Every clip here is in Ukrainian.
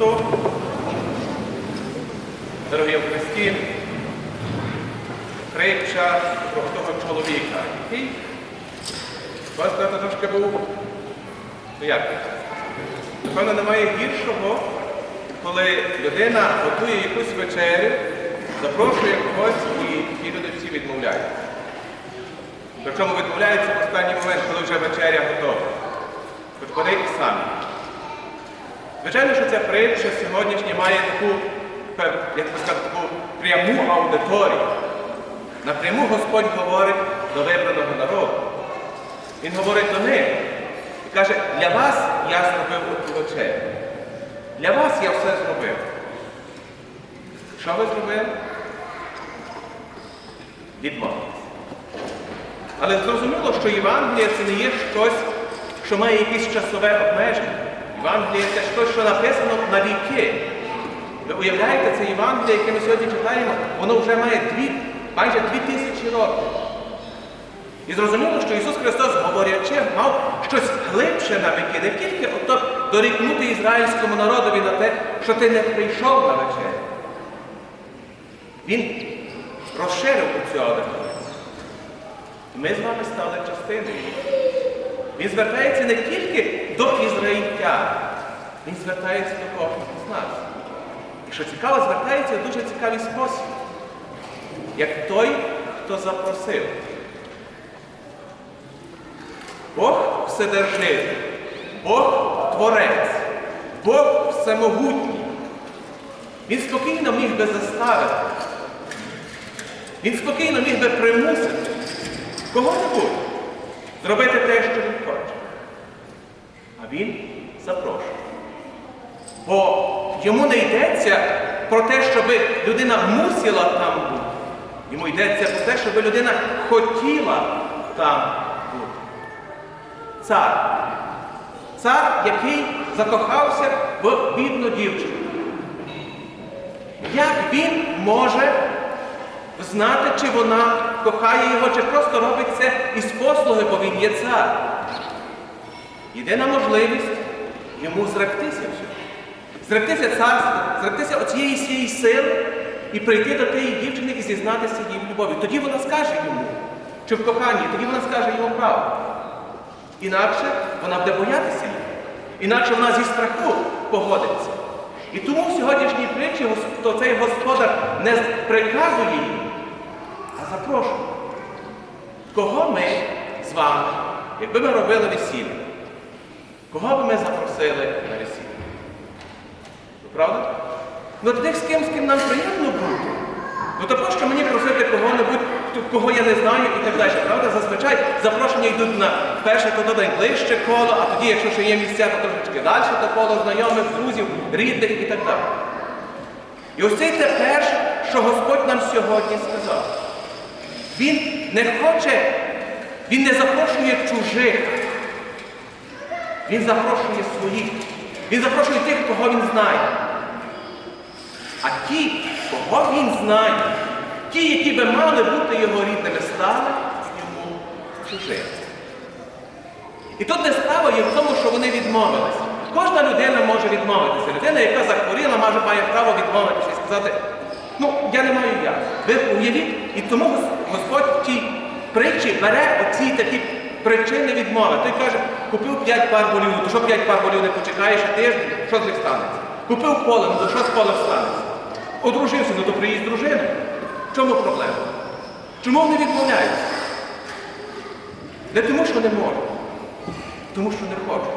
Христу. Дорогі в Христі, притча про того чоловіка, який вас трошки був. Ну як? Напевно, немає гіршого, коли людина готує якусь вечерю, запрошує когось і ті люди всі відмовляють. Причому відмовляються в останній момент, коли вже вечеря готова. Хоч і самі. Звичайно, що ця притча сьогоднішня має таку, як би сказати, таку пряму аудиторію. Напряму Господь говорить до вибраного народу. Він говорить до них і каже, для вас я зробив вечерю. Для вас я все зробив. Що ви зробили? Відмовились. Але зрозуміло, що Євангеліє це не є щось, що має якесь часове обмеження. Євангеліє це щось, що написано на віки. Ви уявляєте, це Євангеліє, яке ми сьогодні читаємо, воно вже має дві, майже дві тисячі років. І зрозуміло, що Ісус Христос, говорячи, мав щось глибше на віки, не тільки ото дорікнути ізраїльському народові на те, що ти не прийшов на вечерю. Він розширив цю аудиторію. Ми з вами стали частиною. Він звертається не тільки до ізраїльтян, він звертається до кожного з нас. І що цікаво, звертається в дуже цікавий спосіб, як той, хто запросив. Бог Вседержитель, Бог Творець, Бог Всемогутній. Він спокійно міг би заставити. Він спокійно міг би примусити кого-небудь зробити те, що він хоче. А він. Бо йому не йдеться про те, щоб людина мусила там бути. Йому йдеться про те, щоб людина хотіла там бути. Цар. Цар, який закохався в бідну дівчину. Як він може знати, чи вона кохає його, чи просто робить це із послуги, бо він є цар? Єдина можливість йому зректися всього. Зректися царства, зректися оцієї всієї сили і прийти до тієї дівчини і зізнатися їй в любові. Тоді вона скаже йому, чи в коханні, тоді вона скаже йому правду. Інакше вона буде боятися її. Інакше вона зі страху погодиться. І тому в сьогоднішній притчі то цей господар не приказує їй, а запрошує. Кого ми з вами, якби ми робили весілля, кого би ми запросили на весілля? Правда? Ну тих, з ким, з ким нам приємно бути. Ну то просто мені просити кого-небудь, кого я не знаю і так далі. Правда? Зазвичай запрошення йдуть на перше то найближче коло, а тоді, якщо ще є місця, то трошечки далі то коло знайомих, друзів, рідних і так далі. І ось це перше, що Господь нам сьогодні сказав. Він не хоче, він не запрошує чужих. Він запрошує своїх. Він запрошує тих, кого він знає. А ті, кого він знає, ті, які би мали бути його рідними, стали йому чужими. І тут не справа є в тому, що вони відмовилися. Кожна людина може відмовитися. Людина, яка захворіла, може, має право відмовитися і сказати, ну, я не маю як. Ви уявіть, і тому Господь в тій притчі бере оці такі причини відмови. Той каже, купив п'ять пар болів, то що п'ять пар болів не почекаєш тиждень, що з них станеться? Купив поле, ну то що з полем станеться? Одружився, ну то приїзд дружини. В чому проблема? Чому вони відмовляються? Не тому, що не можуть, тому що не хочуть.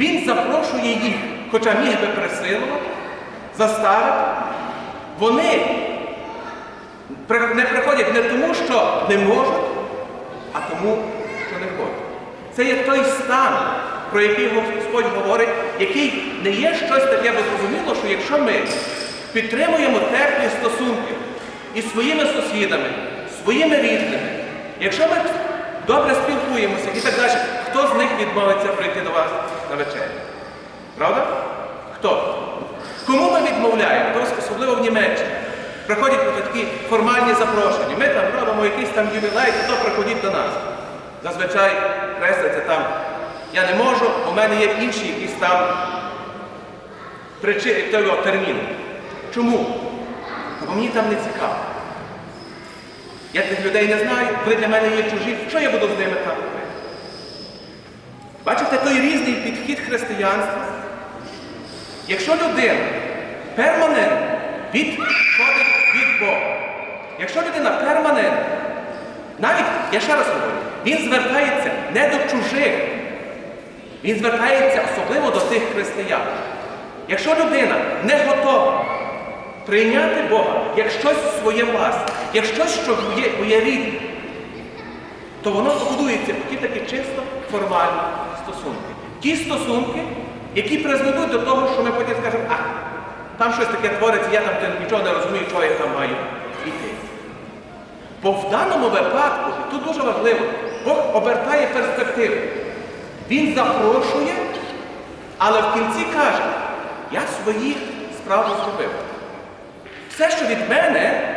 Він запрошує їх, хоча міг би присилувати, заставити. Вони не приходять не тому, що не можуть, тому, що не хочуть. Це є той стан, про який Господь говорить, який не є щось таке, бо зрозуміло, що якщо ми підтримуємо теплі стосунки із своїми сусідами, своїми рідними, якщо ми добре спілкуємося і так далі, хто з них відмовиться прийти до вас на вечерю? Правда? Хто? Кому ми відмовляємо? Тобто, особливо в Німеччині. Приходять такі формальні запрошення. Ми там робимо якийсь там ювілей, то приходіть до нас. Зазвичай креслиться там. Я не можу, у мене є інші якісь там причини того терміну. Чому? Бо мені там не цікаво. Я тих людей не знаю, вони для мене є чужі. Що я буду з ними там робити? Бачите, той різний підхід християнства. Якщо людина перманентно відходить від якщо людина перманентно, навіть, я ще раз говорю, він звертається не до чужих, він звертається особливо до тих християн. Якщо людина не готова прийняти Бога як щось своє власне, як щось, що є, рідне, то воно побудується в ті такі чисто формальні стосунки. Ті стосунки, які призведуть до того, що ми потім скажемо, а, там щось таке твориться, я там нічого не розумію, чого я там маю йти. Бо в даному випадку, і тут дуже важливо, Бог обертає перспективу. Він запрошує, але в кінці каже, я свої справи зробив. Все, що від мене,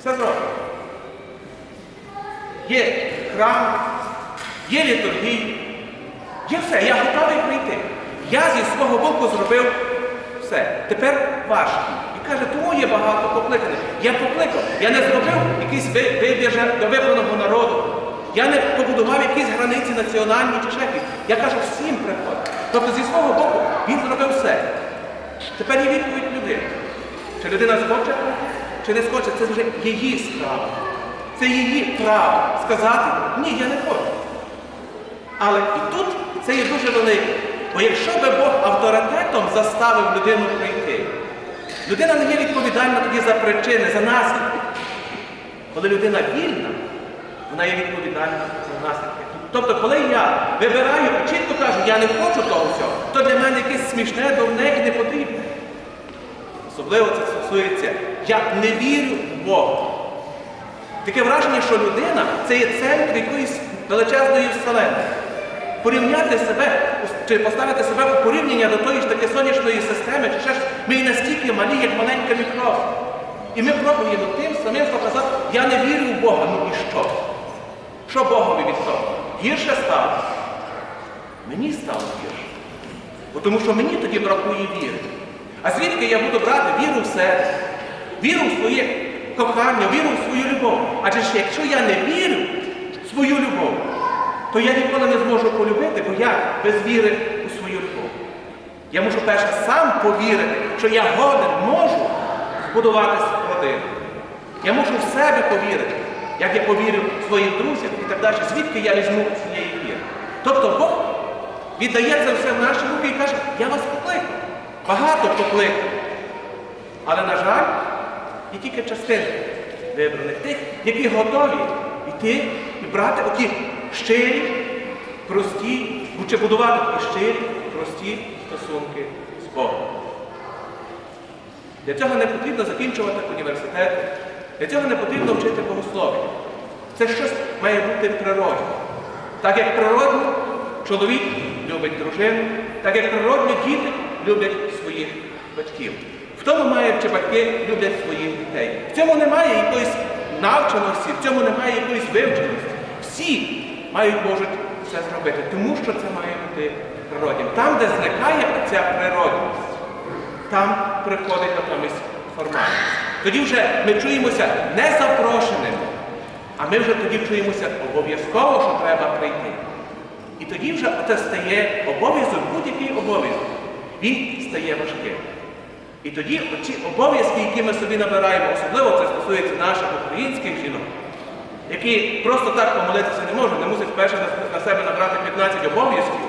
все зроблено. Є храм, є літургія, є все, я готовий прийти. Я зі свого боку зробив все. Тепер ваш. І каже, тому є багато покликаних. Я покликав, я не зробив якийсь вибір до вибраного народу. Я не побудував якісь границі національні чи ще. Я кажу, всім приходить. Тобто зі свого боку він зробив все. Тепер є відповідь людини. Чи людина схоче, чи не схоче, це вже її справа. Це її право сказати, ні, я не хочу. Але і тут це є дуже велике. Бо якщо би Бог авторитетом заставив людину прийти, людина не є відповідальна тоді за причини, за наслідки. Коли людина вільна, вона є відповідальна за наслідки. Тобто, коли я вибираю чітко кажу, я не хочу того всього, то для мене якесь смішне, дурне і не потрібне. Особливо це стосується, я не вірю в Бога. Таке враження, що людина це є центр якоїсь величезної вселенної. Порівняти себе чи поставити себе у порівняння до тої ж таки сонячної системи, чи ще ж ми і настільки малі, як маленька мікроба. І ми пробуємо тим самим показати, я не вірю в Бога, ну і що? Що Богові від того? Гірше стало? Мені стало гірше. Бо тому що мені тоді бракує віри. А звідки я буду брати віру в себе, віру в своє кохання, віру в свою любов? Адже ж якщо я не вірю в свою любов, то я ніколи не зможу полюбити, бо я без віри у свою любов. Я мушу перше сам повірити, що я годен можу збудувати родину. Я мушу в себе повірити, як я повірю своїм друзям і так далі, звідки я візьму цієї віри. Тобто Бог віддає це все в наші руки і каже, я вас покликав. Багато покликав. Але, на жаль, є тільки частина вибраних тих, які готові йти і брати оті щирі, прості, чи будувати щирі, прості стосунки з Богом. Для цього не потрібно закінчувати університети, для цього не потрібно вчити богослов'я. Це щось має бути природне. Так як природно чоловік любить дружину, так як природно діти люблять своїх батьків. В тому мають чи батьки люблять своїх дітей. В цьому немає якоїсь навченості, в цьому немає якоїсь вивченості. Всі мають можуть це зробити, тому що це має бути природнім. Там, де зникає ця природність, там приходить натомість формальність. Тоді вже ми чуємося не запрошеними, а ми вже тоді чуємося обов'язково, що треба прийти. І тоді вже це стає обов'язок, будь-який обов'язок. Він стає важким. І тоді оці обов'язки, які ми собі набираємо, особливо це стосується наших українських жінок, які просто так помолитися не можуть, не мусять вперше на- себе набрати 15 обов'язків,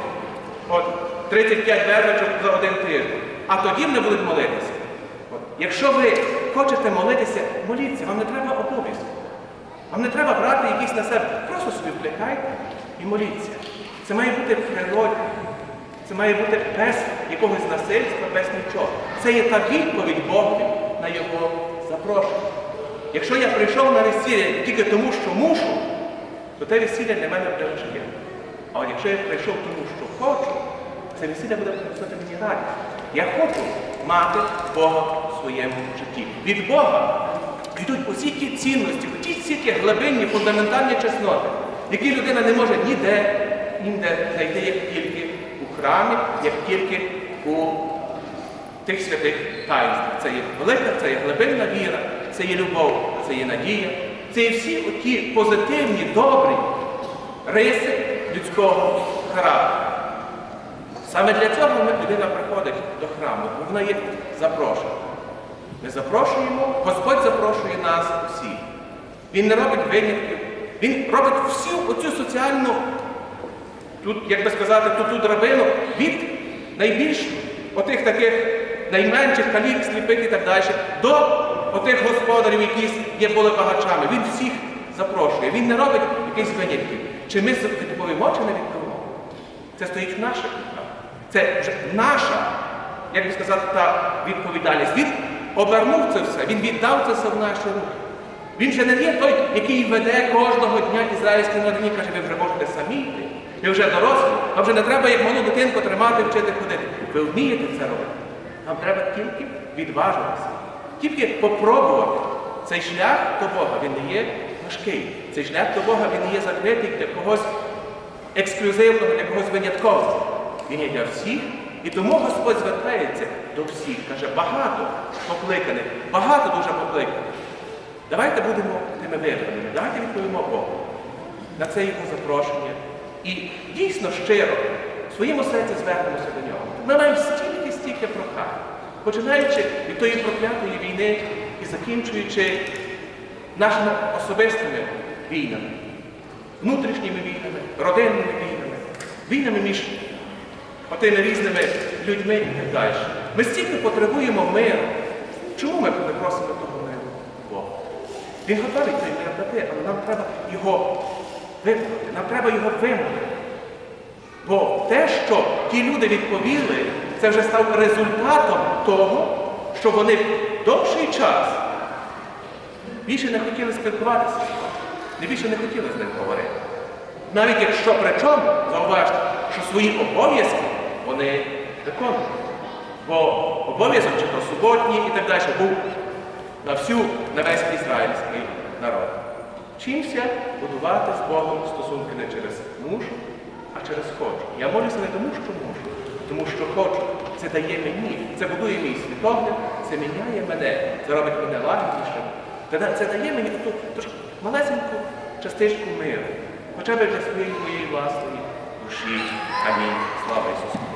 от 35 вервичок за один тиждень, а тоді вони будуть молитися. От. Якщо ви хочете молитися, моліться, вам не треба обов'язків. Вам не треба брати якісь на себе. Просто собі вкликайте і моліться. Це має бути природне. Це має бути без якогось насильства, без нічого. Це є та відповідь запрошення. Якщо я прийшов на весілля тільки тому, що мушу, то те весілля для мене буде важке. А якщо я прийшов тому, що хочу, це весілля буде приносити мені радість. Я хочу мати Бога в своєму житті. Від Бога йдуть усі ті цінності, ті ті глибинні, фундаментальні чесноти, які людина не може ніде інде знайти, як тільки у храмі, як тільки у тих святих таїнств. Це є велика, це є глибинна віра, це є любов, це є надія, це є всі оті позитивні, добрі риси людського характеру. Саме для цього людина приходить до храму, бо вона є запрошена. Ми запрошуємо, Господь запрошує нас усіх. Він не робить винятків, Він робить всю оцю соціальну, тут, як би сказати, ту ту драбину від найбільш отих таких найменших калік, сліпих і так далі, до отих господарів, які є були багачами. Він всіх запрошує. Він не робить якихось винятків. Чи ми відповімо, чи не відповімо? Це стоїть в наших руках. Це вже наша, як би сказати, та відповідальність. Він обернув це все, він віддав це все в наші руки. Він же не є той, який веде кожного дня ізраїльській народині, каже, ви вже можете самі йти. Ви вже дорослі, вам вже не треба як малу дитинку тримати, вчити ходити. Ви вмієте це робити. Нам треба тільки відважитися, тільки попробувати. Цей шлях до Бога, він не є важкий. Цей шлях до Бога він не є закритий для когось ексклюзивного, для когось виняткового. Він є для всіх. І тому Господь звертається до всіх. Каже, багато покликаних, багато дуже покликаних. Давайте будемо тими вибраними, давайте відповімо Богу на це його запрошення. І дійсно щиро в своєму серці звернемося до нього. Ми маємо стільки, стільки прохань, починаючи від тої проклятої війни і закінчуючи нашими особистими війнами, внутрішніми війнами, родинними війнами, війнами між отими різними людьми і так далі. Ми стільки потребуємо миру. Чому ми не того миру Бога? Він готовий той мир дати, але нам треба його виконати, нам треба його вимогти. Бо те, що ті люди відповіли, це вже став результатом того, що вони довший час більше не хотіли спілкуватися не більше не хотіли з ним говорити. Навіть якщо при чому, зауважте, що свої обов'язки вони виконують. Бо обов'язок, чи то суботній і так далі, був на всю, на весь ізраїльський народ. Вчимося будувати з Богом стосунки не через мушу, а через хочу. Я молюся не тому, що а тому що хочу. Це дає мені, це будує мій світогляд, це міняє мене, це робить мене лагіднішим. Це, дає мені таку трошки малесеньку частичку миру, хоча б для своєї моєї власної душі. Амінь. Слава Ісусу!